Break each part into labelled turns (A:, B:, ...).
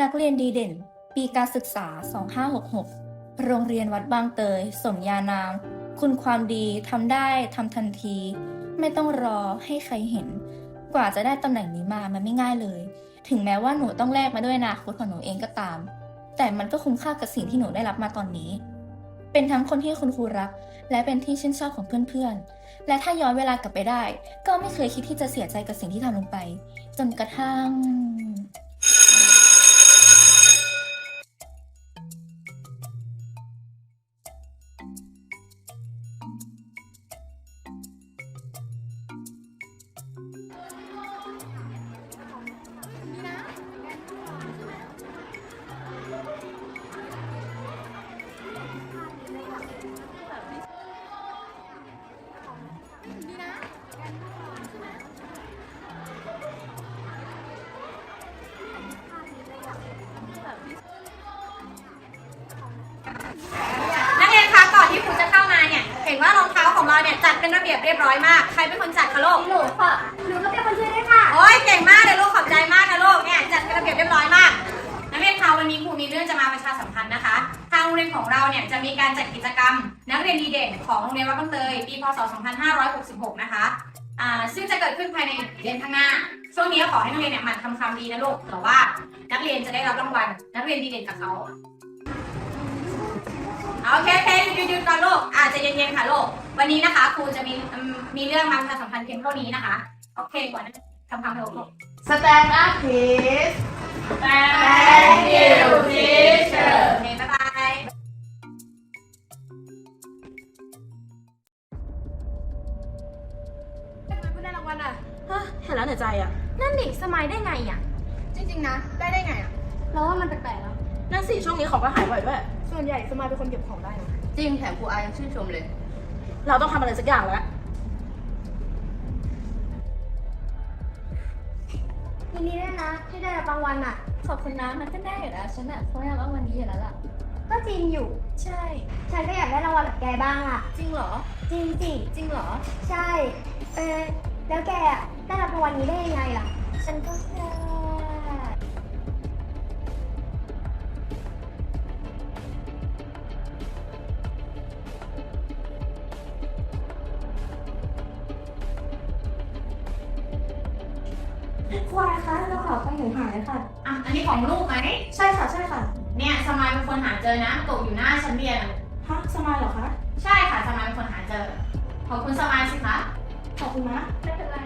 A: นักเรียนดีเด่น ปีการศึกษา 2566 โรงเรียนวัดบางเตย สมญานาม คุณความดีทำได้ทำทันที ไม่ต้องรอให้ใครเห็น กว่าจะได้ตำแหน่งนี้มามันไม่ง่ายเลย ถึงแม้ว่าหนูต้องแลกมาด้วยอนาคตของหนูเองก็ตาม แต่มันก็คุ้มค่ากับสิ่งที่หนูได้รับมาตอนนี้ เป็นทั้งคนที่คุณครูรัก และเป็นที่ชื่นชอบของเพื่อนๆ และถ้าย้อนเวลากลับไปได้ ก็ไม่เคยคิดที่จะเสียใจกับสิ่งที่ทำลงไป จนกระทั่ง
B: เท้าของเราเนี่ยจัดเป็นระเบียบเรียบร้อยมาก ใครเป็นคนจัดคะลูก
C: หนูค่ะหนูก็เป็นคนช่วยด้วยค่ะ
B: โอ้ยเก่งมากเลยลูกขอบใจมากนะลูกเนี่ยจัดเป็นระเบียบเรียบร้อยมากนักเรียนคะวันนี้ครูมีเรื่องจะมาประชาสัมพันธ์นะคะ ทางโรงเรียนของเราเนี่ยจะมีการจัดกิจกรรม นักเรียนดีเด่นของโรงเรียนวัดบางเตยปีพศ 2566 นะคะอ่าซึ่งจะเกิดขึ้นภายในเดือนข้างหน้า ช่วงนี้ขอให้นักเรียนเนี่ยหมั่นทำความดีนะลูกแต่ว่านักเรียนจะได้รับรางวัลนักเรียนดีเด่นกับเขา โอเคโอเคหยุดหยุดก่อนลูกอาจจะเย็นๆค่ะลูกวันนี้นะคะ ครูจะมีอืมมีเรื่องมาประชาสัมพันธ์เพียงเท่านี้นะคะ โอเคก่อนนะทำความเคารพลูก
D: Stand up please
B: Thank you teacher โอเคบ๊ายบาย
D: ไม่ได้รางวัลอะฮะเห็นแล้วเหนื่อยใจอะ
C: นั่นดิสมัยได้ไงอะ
D: จริงๆนะ ได้ได้ไงอะ
C: เราว่ามันแปลกๆแล้ว
D: นั่นสิช่วงนี้ของก็หายบ่อยด้วย
E: ส่วนใหญ่สมายเป็นคนเก็บของได้นะ
F: จริงแถมครูอายังชื่นชมเลย
D: เราต้องทำอะไรสักอย่างแล้ว
C: ยินดีด้วยนะ ที่ได้รับรางวัลอะ
A: ขอบคุณนะมันก็ได้อยู่แล้วฉันอะเพราะว่าวันนี้อยู่แล้วล่ะ
C: ก็จริงอยู่
A: ใช่
C: ฉันก็อยากได้รางวัลแบบแกบ้างอะ
A: จริงเหรอ
C: จริงสิ
A: จริงเหรอ
C: ใช่ เออแล้วแกอะได้รับรางวัลนี้ได้ยังไงล่ะ
A: ฉันก็แค่
C: ครูอาคะเราขอไปหนูหายค่ะ
B: อะ อันนี้ของลูกไหม
C: ใช่ค่ะ ใช่ค่ะ
B: เนี่ยสมายเป็นคนหาเจอนะตกอยู่หน้าชั้นเรียนอะ
D: ฮะสมายเหรอคะ
B: ใช่ค่ะสมายเป็นคนหาเจอ ขอบคุณสมายสิคะ
D: ขอบคุณนะ
B: ไม่เป็นไร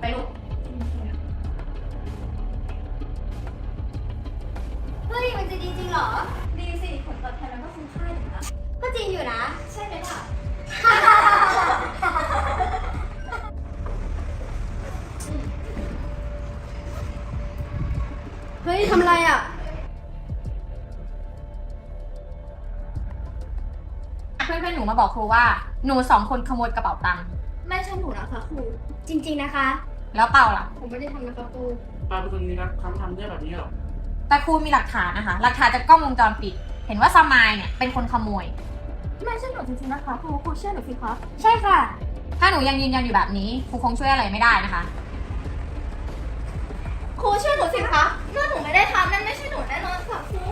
B: ไปลูก
C: เฮ้ย มันจะดีจริงเหรอ เฮ้ยทำอะไรอะ
B: เพื่อนๆหนูมาบอกครูว่า หนูสองคนขโมยกระเป๋าตังค์
C: ไม่ใช่หนูนะคะครู จริง ๆนะคะ
B: แล้วเปล่าล่ะ
C: ผมไม่ได้ทำนะคะครู
E: ปาเป็นคนนี้นะคำทำได้แบบนี้เหรอ
B: แต่ครูมีหลักฐานนะคะ หลักฐานจากกล้องวงจรปิด เห็นว่าสมายเนี่ยเป็นคนขโมย
A: ไม่ใช่หนูจริงๆนะคะครูครูเชื่อหนูสิคะ
C: ใช่ค่ะ
B: ถ้าหนูยังยืนยันอยู่แบบนี้ ครูคงช่วยอะไรไม่ได้นะคะ
A: ครูเชื่อหนูสิคะเมื่อหนูไม่ได้ทำนั่นไม่ใช่หนูแน่นอนค่ะครู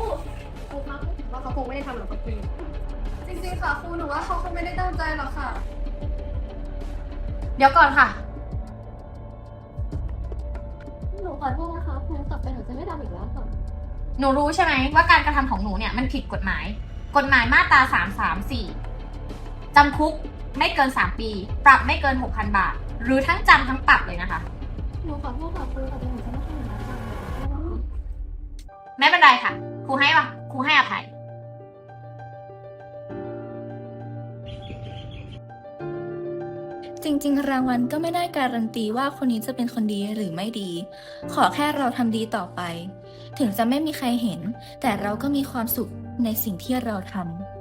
E: ครูครับว่าเขาคงไม่ได้ทำหรอกครับครู
A: จริงๆค่ะครูหนูว่าเขาคงไม่ได้ตั้งใจหรอกค่ะ
B: เดี๋ยวก่อนค่ะ
A: หนูขอโทษนะคะครูต่อไปหนูจะไม่ทำอีกแล้วค่ะ
B: หนูรู้ใช่ไหมว่าการกระทำของหนูเนี่ยมันผิดกฎหมาย กฎหมายมาตรา334จำคุกไม่เกิน 3 ปี ปรับไม่เกิน 6,000 บาท หรือทั้งจำทั้งปรับเลยนะคะ
A: หนูขอโทษค่ะครูต่อไปหนูจะไม่ทำอีกแล้วค่ะ
B: ไม่เป็นไรค่ะ ครูให้ปะครูให้อภัย
A: จริงๆ รางวัลก็ไม่ได้การันตีว่าคนนี้จะเป็นคนดีหรือไม่ดี ขอแค่เราทำดีต่อไป ถึงจะไม่มีใครเห็น แต่เราก็มีความสุขในสิ่งที่เราทำ